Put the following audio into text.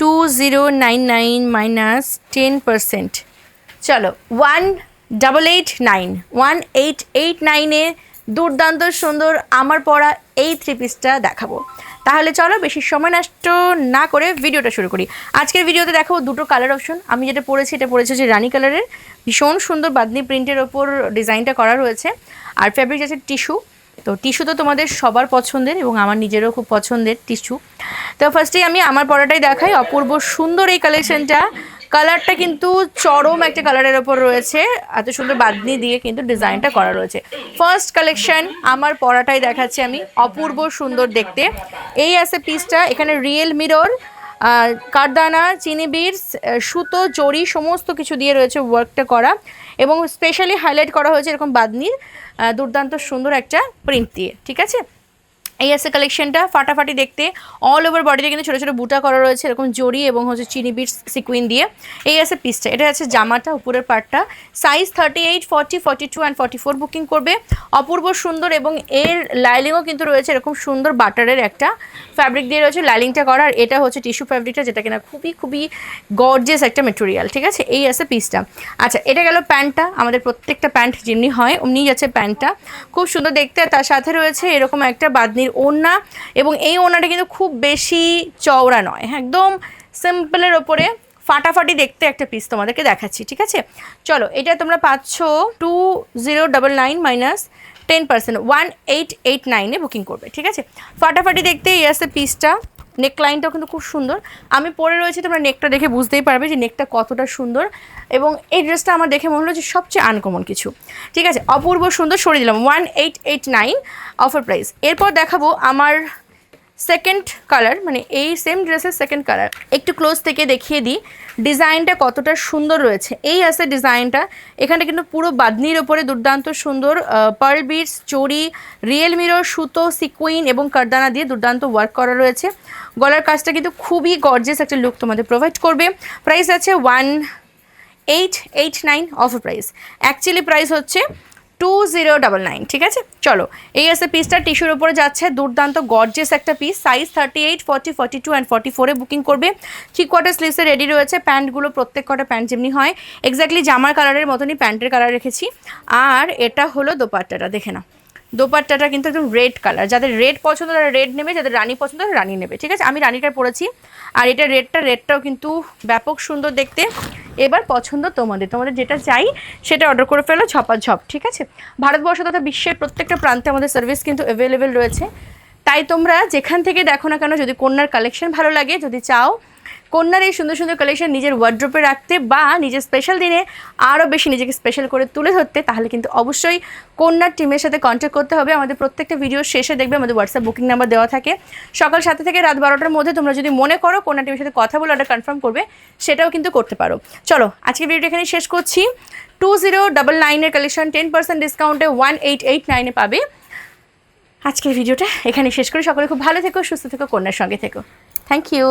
Two zero nine nine minus ten percent চলো one double eight nine one eight eight নাইনে দুর্দান্ত সুন্দর আমার পড়া এই থ্রি পিসটা দেখাবো। তাহলে চলো, বেশি সময় নষ্ট না করে ভিডিওটা শুরু করি। আজকের ভিডিওতে দেখাবো দুটো কালার অপশন আমি যেটা পরেছি এটা পরেছি যে রানী কালারের ভীষণ সুন্দর বাদনি প্রিন্টের ওপর ডিজাইনটা করা রয়েছে। আর ফ্যাব্রিক আছে টিস্যু তো টিস্যু তো তোমাদের সবার পছন্দের এবং আমার নিজেরও খুব পছন্দের টিস্যু। তো ফার্স্টেই আমি আমার পরাটাই দেখাই। অপূর্ব সুন্দর এই কালেকশনটা কালারটা কিন্তু চরম একটা কালারের ওপর রয়েছে। এত সুন্দর বাদনি দিয়ে কিন্তু ডিজাইনটা করা রয়েছে। ফার্স্ট কালেকশন আমার পরাটাই দেখাচ্ছি আমি। অপূর্ব সুন্দর দেখতে। এই আছে পিসটা এখানে রিয়েল মিরর কারদানা চিনি বিটস সুতো, জড়ি, সমস্ত কিছু দিয়ে রয়েছে ওয়ার্কটা করা এবং স্পেশালি হাইলাইট করা হয়েছে এরকম বাদনির দুর্দান্ত সুন্দর একটা প্রিন্ট দিয়ে, ঠিক আছে? এই আছে কালেকশনটা ফাটাফাটি দেখতে অল ওভার বডিতে কিন্তু ছোটো ছোটো বুটা করা রয়েছে, এরকম জড়ি এবং হচ্ছে চিনি বিটস সিকুইন দিয়ে। এই আছে পিসটা এটা আছে জামাটা, উপরের পার্টটা size thirty eight forty forty two and forty four booking করবে। অপূর্ব সুন্দর এবং এর লাইলিংও কিন্তু রয়েছে এরকম সুন্দর বাটারের একটা ফ্যাব্রিক দিয়ে রয়েছে লাইলিংটা করা। আর এটা হচ্ছে টিস্যু ফ্যাব্রিকটা যেটা কিনা খুবই খুবই গর্জেস একটা মেটেরিয়াল ঠিক আছে? এই আছে পিসটা আচ্ছা এটা গেল প্যান্টটা, আমাদের প্রত্যেকটা প্যান্ট যেমনি হয় অমনি যাচ্ছে প্যান্টটা। খুব সুন্দর দেখতে তার সাথে রয়েছে এরকম একটা বাদনির ওড়না এবং এই ওড়নাটা কিন্তু খুব বেশি চওড়া নয়। হ্যাঁ একদম সিম্পলের ওপরে ফাটাফাটি দেখতে একটা পিস তোমাদেরকে দেখাচ্ছি, ঠিক আছে? চলো, এটা তোমরা পাচ্ছ two zero double nine minus ten percent one eight eight নাইনে বুকিং করবে, ঠিক আছে? ফাটাফাটি দেখতে এই আছে পিসটা নেক লাইনটাও কিন্তু খুব সুন্দর। আমি পরে রয়েছি, তোমরা নেকটা দেখে বুঝতেই পারবে যে নেকটা কতটা সুন্দর এবং এই ড্রেসটা আমার দেখে মনে হলো যে সবচেয়ে আনকমন কিছু। ঠিক আছে, অপূর্ব সুন্দর সরিয়ে দিলাম। One eight eight nine offer price এরপর দেখাবো আমার সেকেন্ড কালার মানে এই সেম ড্রেসের সেকেন্ড কালার একটু ক্লোজ থেকে দেখিয়ে দিই ডিজাইনটা কতটা সুন্দর রয়েছে। এই আছে ডিজাইনটা এখানে কিন্তু পুরো বাদনির ওপরে দুর্দান্ত সুন্দর পার্ল বিটস চড়ি রিয়েল মিরর সুতো সিকুইন এবং কারদানা দিয়ে দুর্দান্ত ওয়ার্ক করা রয়েছে। গলার কাজটা কিন্তু খুবই গর্জেস একটা লুক তোমাদের প্রোভাইড করবে। প্রাইস আছে one eight eight nine off price actually price হচ্ছে টু জিরো ডাবল নাইন ঠিক আছে? চলো, এই আছে পিসটা টিস্যুর উপরে যাচ্ছে, দুর্দান্ত গর্জিয়াস একটা piece size thirty eight forty forty two and forty ফোরে বুকিং করবে। থ্রি কোয়ার্টার স্লিভসে রেডি রয়েছে, প্যান্টগুলো প্রত্যেক কটা প্যান্ট যেমনি হয়। এক্স্যাক্টলি জামার কালারের মতনই প্যান্টের কালার রেখেছি। আর এটা হলো দোপাট্টাটা, দেখে না দোপাট্টাটা কিন্তু একদম রেড কালার যাদের রেড পছন্দ তারা রেড নেবে, যাদের রানী পছন্দ তারা রানী নেবে, ঠিক আছে? আমি রানীটা পরেছি, আর এটা রেডটা রেডটাও কিন্তু ব্যাপক সুন্দর দেখতে। এবার পছন্দ তোমাদের। তোমাদের যেটা চাই, সেটা অর্ডার করে ফেলো ঝপা ঝপ ঠিক আছে? ভারতবর্ষ তথা বিশ্বের প্রত্যেকটা প্রান্তে আমাদের সার্ভিস কিন্তু অ্যাভেলেবেল রয়েছে। তাই তোমরা যেখান থেকে দেখো না কেন, যদি কন্যার কালেকশন ভালো লাগে, যদি চাও কন্যার এই সুন্দর সুন্দর কালেকশন নিজের ওয়ার্ড্রোপে রাখতে বা নিজের স্পেশাল দিনে আরও বেশি নিজেকে স্পেশাল করে তুলে ধরতে, তাহলে কিন্তু অবশ্যই কন্যার টিমের সাথে কন্ট্যাক্ট করতে হবে। আমাদের প্রত্যেকটা ভিডিও শেষে দেখবে আমাদের হোয়াটসঅ্যাপ বুকিং নাম্বার দেওয়া থাকে। সকাল সাতটা থেকে রাত বারোটার মধ্যে তোমরা যদি মনে করো কন্যা টিমের সাথে কথা বলে অর্ডার কনফার্ম করবে, সেটাও কিন্তু করতে পারো। চলো, আজকের ভিডিওটা এখানে শেষ করছি। টু জিরো ডাবল নাইনের কালেকশন টেন পার্সেন্ট ডিসকাউন্টে ওয়ান এইট এইট নাইনে পাবে। আজকের ভিডিওটা এখানে শেষ করে। সকলে খুব ভালো থেকো, সুস্থ থেকো, কন্যার সঙ্গে থেকো। Thank you